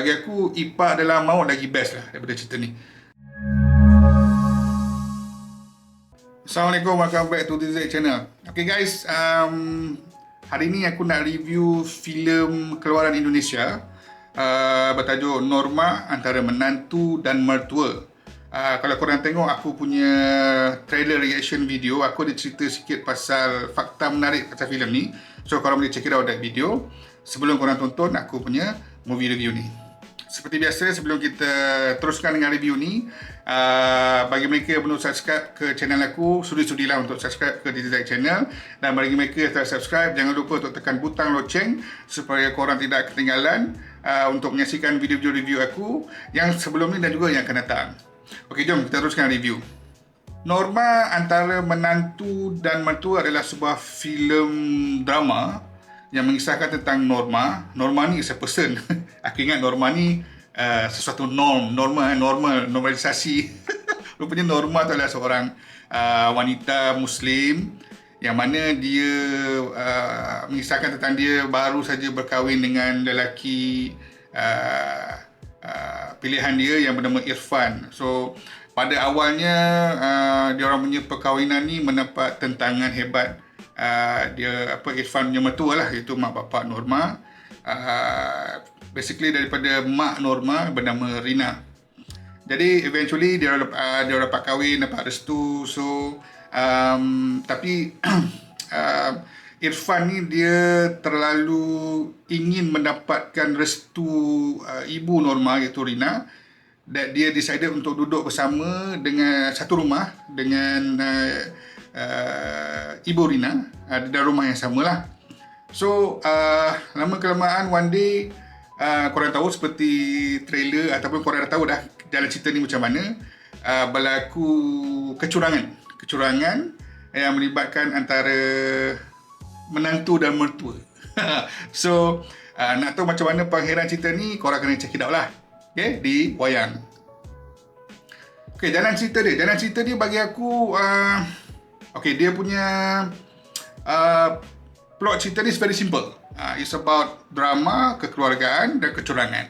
bagi aku Ipa adalah maut lagi best lah daripada cerita ni. Assalamualaikum, welcome back to the channel. Okay guys, um, hari ni aku nak review filem keluaran Indonesia uh, bertajuk Norma antara menantu dan mertua. Uh, kalau korang tengok aku punya trailer reaction video, aku ada cerita sikit pasal fakta menarik pasal filem ni. So korang boleh check it out that video. Sebelum korang tonton aku punya movie review ni. Seperti biasa sebelum kita teruskan dengan review ni uh, Bagi mereka yang belum subscribe ke channel aku Sudi-sudilah untuk subscribe ke Dizzy channel. Dan bagi mereka yang telah subscribe Jangan lupa untuk tekan butang loceng Supaya korang tidak ketinggalan uh, Untuk menyaksikan video-video review aku Yang sebelum ni dan juga yang akan datang. Okey jom kita teruskan review. Norma antara menantu dan mertua adalah sebuah filem drama yang mengisahkan tentang norma. Norma ni is a person. Aku ingat norma ni uh, sesuatu norm, norma, normal, normalisasi. Rupanya norma tu adalah seorang uh, wanita muslim yang mana dia uh, mengisahkan tentang dia baru saja berkahwin dengan lelaki uh, uh, pilihan dia yang bernama Irfan. So pada awalnya uh, dia orang punya perkahwinan ni mendapat tentangan hebat uh, dia apa Irfan punya mertua lah iaitu mak bapak Norma. Uh, basically daripada mak Norma bernama Rina. Jadi eventually dia uh, dia dapat kahwin dapat restu so um, tapi uh, Irfan ni dia terlalu ingin mendapatkan restu uh, ibu Norma iaitu Rina that dia decided untuk duduk bersama dengan satu rumah dengan uh, uh, Ibu Rina uh, di dalam rumah yang sama lah. So, uh, lama kelamaan one day uh, korang tahu seperti trailer ataupun korang dah tahu dah jalan cerita ni macam mana uh, berlaku kecurangan. Kecurangan yang melibatkan antara menantu dan mertua. so, uh, nak tahu macam mana pengakhiran cerita ni, korang kena check it out lah. Okay, di wayang. Okay, jalan cerita dia. Jalan cerita dia bagi aku... Uh, Okay, dia punya uh, plot cerita ni very simple. Uh, it's about drama, kekeluargaan dan kecurangan.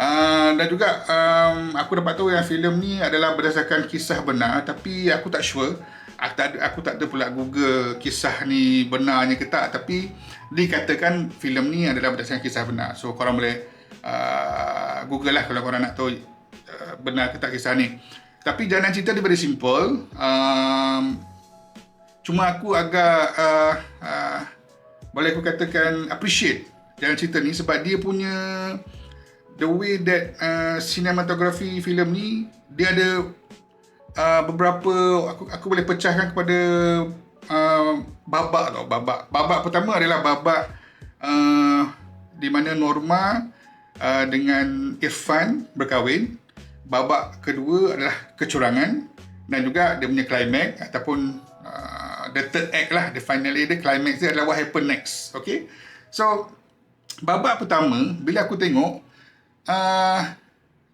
Uh, dan juga um, aku dapat tahu yang filem ni adalah berdasarkan kisah benar tapi aku tak sure aku tak ada, aku tak ada pula google kisah ni benarnya ke tak tapi dikatakan filem ni adalah berdasarkan kisah benar so korang boleh uh, google lah kalau korang nak tahu uh, benar ke tak kisah ni tapi jalan cerita dia very simple um, Cuma aku agak uh, uh, boleh aku katakan appreciate jalan cerita ni sebab dia punya the way that uh, cinematography filem ni dia ada uh, beberapa aku aku boleh pecahkan kepada uh, babak tau babak. Babak pertama adalah babak uh, di mana Norma uh, dengan Irfan berkahwin. Babak kedua adalah kecurangan dan juga dia punya climax ataupun the third act lah, the final the climax dia adalah what happen next. Okay? So, babak pertama, bila aku tengok, uh,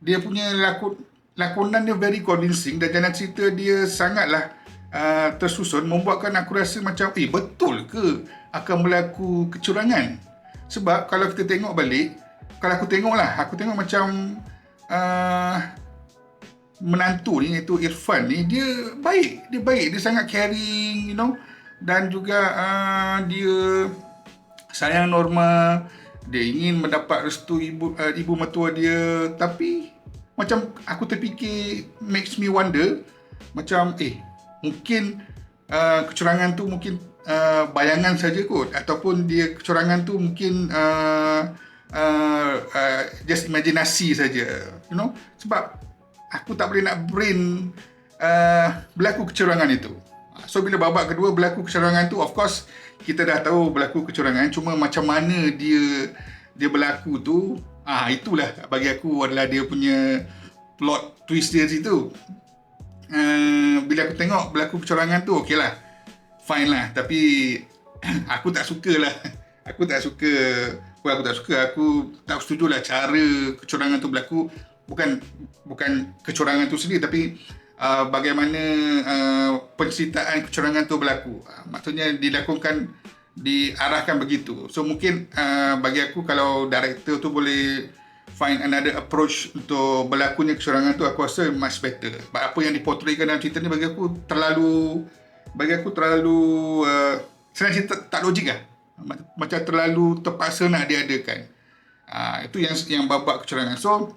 dia punya lakon, lakonan dia very convincing dan jalan cerita dia sangatlah uh, tersusun membuatkan aku rasa macam, eh betul ke akan berlaku kecurangan? Sebab kalau kita tengok balik, kalau aku tengok lah, aku tengok macam uh, menantu ni iaitu Irfan ni dia baik. Dia baik. Dia sangat caring you know. Dan juga uh, dia sayang Norma. Dia ingin mendapat restu ibu uh, ibu mertua dia. Tapi macam aku terfikir makes me wonder macam eh mungkin uh, kecurangan tu mungkin uh, bayangan saja kot. Ataupun dia kecurangan tu mungkin uh, uh, uh, just imaginasi saja you know. Sebab aku tak boleh nak brain uh, berlaku kecurangan itu. So bila babak kedua berlaku kecurangan tu, of course kita dah tahu berlaku kecurangan. Cuma macam mana dia dia berlaku tu, ah itulah bagi aku adalah dia punya plot twist dia situ. Uh, bila aku tengok berlaku kecurangan tu, okey lah. Fine lah. Tapi aku tak suka lah. Aku tak suka. Aku tak suka. Aku tak setuju lah cara kecurangan tu berlaku bukan bukan kecurangan itu sendiri tapi uh, bagaimana uh, penceritaan kecurangan itu berlaku. Uh, maksudnya dilakukan diarahkan begitu. So mungkin uh, bagi aku kalau director tu boleh find another approach untuk berlakunya kecurangan tu aku rasa much better. Sebab apa yang diportraykan dalam cerita ni bagi aku terlalu bagi aku terlalu uh, senang cerita tak logik lah. Macam terlalu terpaksa nak diadakan. Uh, itu yang yang babak kecurangan. So,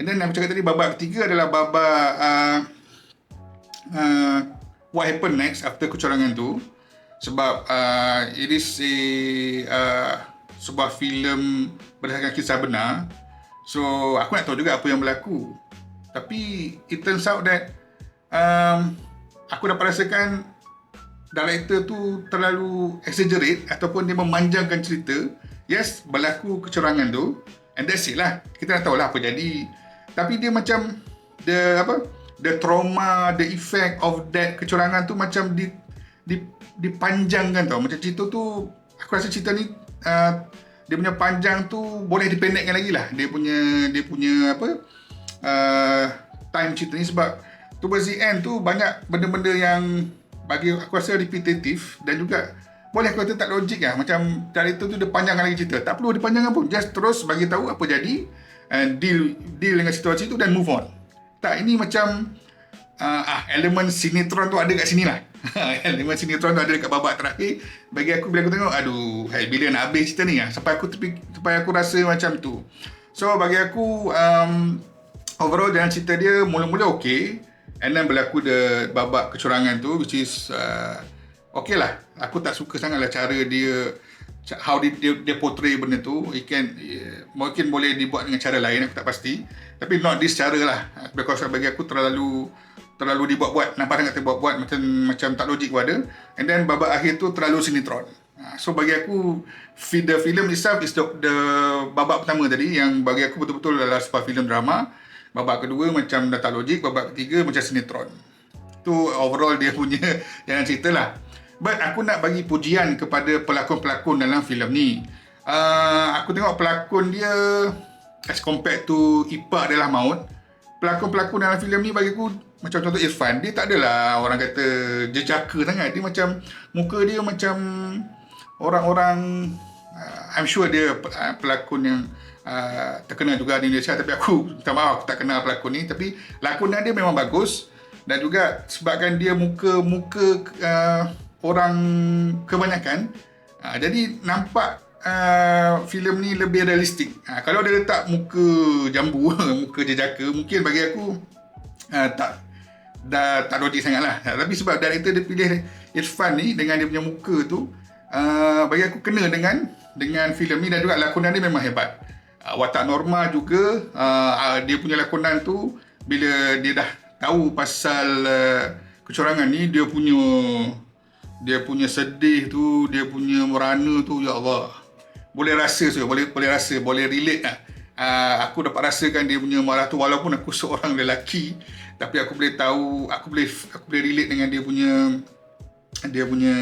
and then aku cakap tadi babak ketiga adalah babak uh, uh, what happened next after kecurangan tu. Sebab uh, it is a uh, sebuah filem berdasarkan kisah benar So aku nak tahu juga apa yang berlaku. Tapi it turns out that um, aku dapat rasakan director tu terlalu exaggerate ataupun dia memanjangkan cerita. Yes, berlaku kecurangan tu. And that's it lah. Kita dah tahu lah apa jadi. Tapi dia macam the apa? The trauma, the effect of that kecurangan tu macam di, di dipanjangkan tau. Macam cerita tu aku rasa cerita ni uh, dia punya panjang tu boleh dipendekkan lagi lah dia punya dia punya apa uh, time cerita ni sebab towards the end tu banyak benda-benda yang bagi aku rasa repetitif dan juga boleh aku kata tak logik lah macam dari tu tu dia panjangkan lagi cerita tak perlu dipanjangkan pun just terus bagi tahu apa jadi and deal deal dengan situasi tu dan move on. Tak ini macam uh, ah, elemen sinetron tu ada kat sini lah. Elemen sinetron tu ada dekat babak terakhir. Bagi aku bila aku tengok Aduh hai, Bila nak habis cerita ni lah Sampai aku tepi, Sampai aku rasa macam tu. So bagi aku um, Overall dalam cerita dia Mula-mula okay And then berlaku the babak kecurangan tu Which is uh, Okay lah. Aku tak suka sangat lah cara dia How dia, dia, dia portray benda tu It can, uh, Mungkin boleh dibuat dengan cara lain Aku tak pasti. Tapi not this cara lah. Because bagi aku terlalu terlalu dibuat-buat nampak sangat terbuat-buat macam macam tak logik pun ada. And then babak akhir tu terlalu sinetron. Ha, so bagi aku the film itself is the, the babak pertama tadi yang bagi aku betul-betul adalah sebuah filem drama. Babak kedua macam dah tak logik babak ketiga macam sinetron. Tu overall dia punya jangan cerita lah but aku nak bagi pujian kepada pelakon-pelakon dalam filem ni. Uh, aku tengok pelakon dia as compared to Ipa adalah Maut. Pelakon-pelakon dalam filem ni bagi aku macam contoh Irfan dia tak adalah orang kata jejaka sangat. Dia macam muka dia macam orang-orang uh, I'm sure dia uh, pelakon yang uh, terkenal juga di Indonesia. Tapi aku minta maaf aku tak kenal pelakon ni. Tapi lakonan dia memang bagus. Dan juga sebabkan dia muka-muka uh, orang kebanyakan uh, jadi nampak uh, filem ni lebih realistik uh, kalau dia letak muka jambu muka jejaka mungkin bagi aku uh, tak dah tak logik sangat lah. Tapi sebab director dia pilih Irfan ni dengan dia punya muka tu, uh, bagi aku kena dengan dengan filem ni dan juga lakonan dia memang hebat. Uh, watak normal juga, uh, uh, dia punya lakonan tu, bila dia dah tahu pasal uh, kecurangan ni, dia punya dia punya sedih tu, dia punya merana tu, ya Allah. Boleh rasa tu, boleh boleh rasa, boleh relate lah. Uh, aku dapat rasakan dia punya marah tu walaupun aku seorang lelaki tapi aku boleh tahu aku boleh aku boleh relate dengan dia punya dia punya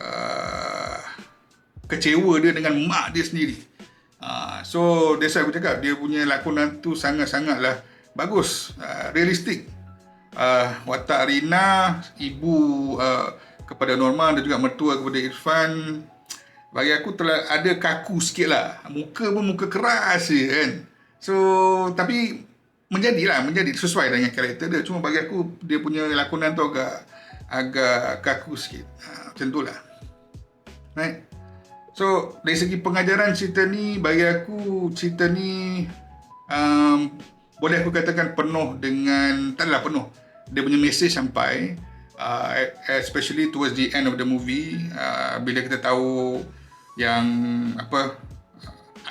uh, kecewa dia dengan mak dia sendiri uh, so that's why aku cakap dia punya lakonan tu sangat-sangatlah bagus uh, realistik uh, watak Rina ibu uh, kepada Norma dan juga mertua kepada Irfan. Bagi aku telah ada kaku sikit lah. Muka pun muka keras je kan? So tapi menjadilah menjadi sesuai dengan karakter dia. Cuma bagi aku dia punya lakonan tu agak agak kaku sikit. Ha, macam itulah right? So dari segi pengajaran cerita ni bagi aku cerita ni um, boleh aku katakan penuh dengan tak adalah penuh. Dia punya message sampai uh, especially towards the end of the movie uh, bila kita tahu yang apa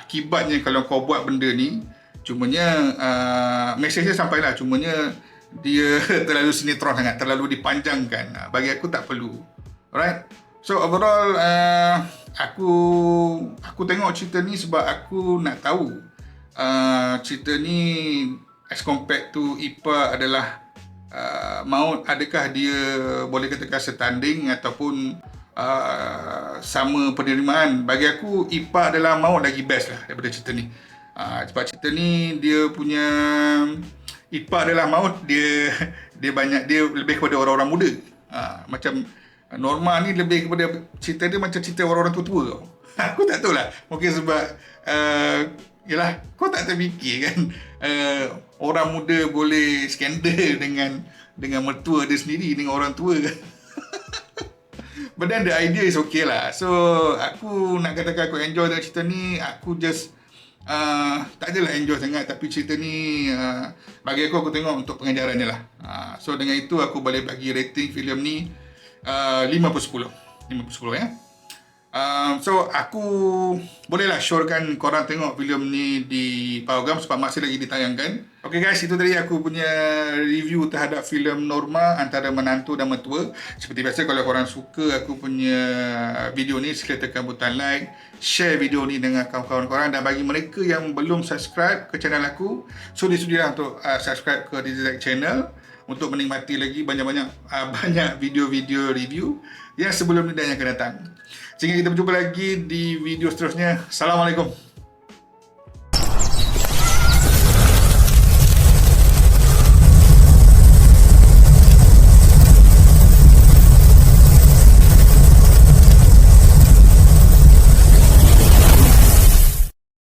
akibatnya kalau kau buat benda ni Cumanya uh, mesej dia sampailah cumanya dia terlalu sinetron sangat, terlalu dipanjangkan. Uh, bagi aku tak perlu. Alright. So overall uh, aku aku tengok cerita ni sebab aku nak tahu uh, cerita ni as compared to Ipa adalah uh, maut adakah dia boleh katakan setanding ataupun uh, sama penerimaan bagi aku Ipa adalah maut lagi best lah daripada cerita ni Ha, sebab cerita ni dia punya ipa adalah maut dia dia banyak dia lebih kepada orang-orang muda. Ha, macam Norma ni lebih kepada cerita dia macam cerita orang-orang tua-tua. Aku tak tahu lah. Mungkin sebab uh, Yalah, kau tak terfikir kan uh, orang muda boleh skandal dengan dengan mertua dia sendiri dengan orang tua. But then the idea is okay lah. So, aku nak katakan aku enjoy dengan cerita ni, aku just uh, tak adalah enjoy sangat tapi cerita ni uh, bagi aku aku tengok untuk pengajaran dia lah. Uh, so, dengan itu aku boleh bagi rating filem ni uh, 5 per 10. 5 per 10 ya. Um, so aku bolehlah syorkan korang tengok filem ni di program sebab masih lagi ditayangkan. Okay guys, itu tadi aku punya review terhadap filem Norma antara menantu dan mertua. Seperti biasa kalau korang suka aku punya video ni sila tekan butang like, share video ni dengan kawan-kawan korang dan bagi mereka yang belum subscribe ke channel aku, so disudilah untuk uh, subscribe ke Dizak channel untuk menikmati lagi banyak-banyak uh, banyak video-video review yang sebelum ni dan yang akan datang. Sehingga kita berjumpa lagi di video seterusnya. Assalamualaikum.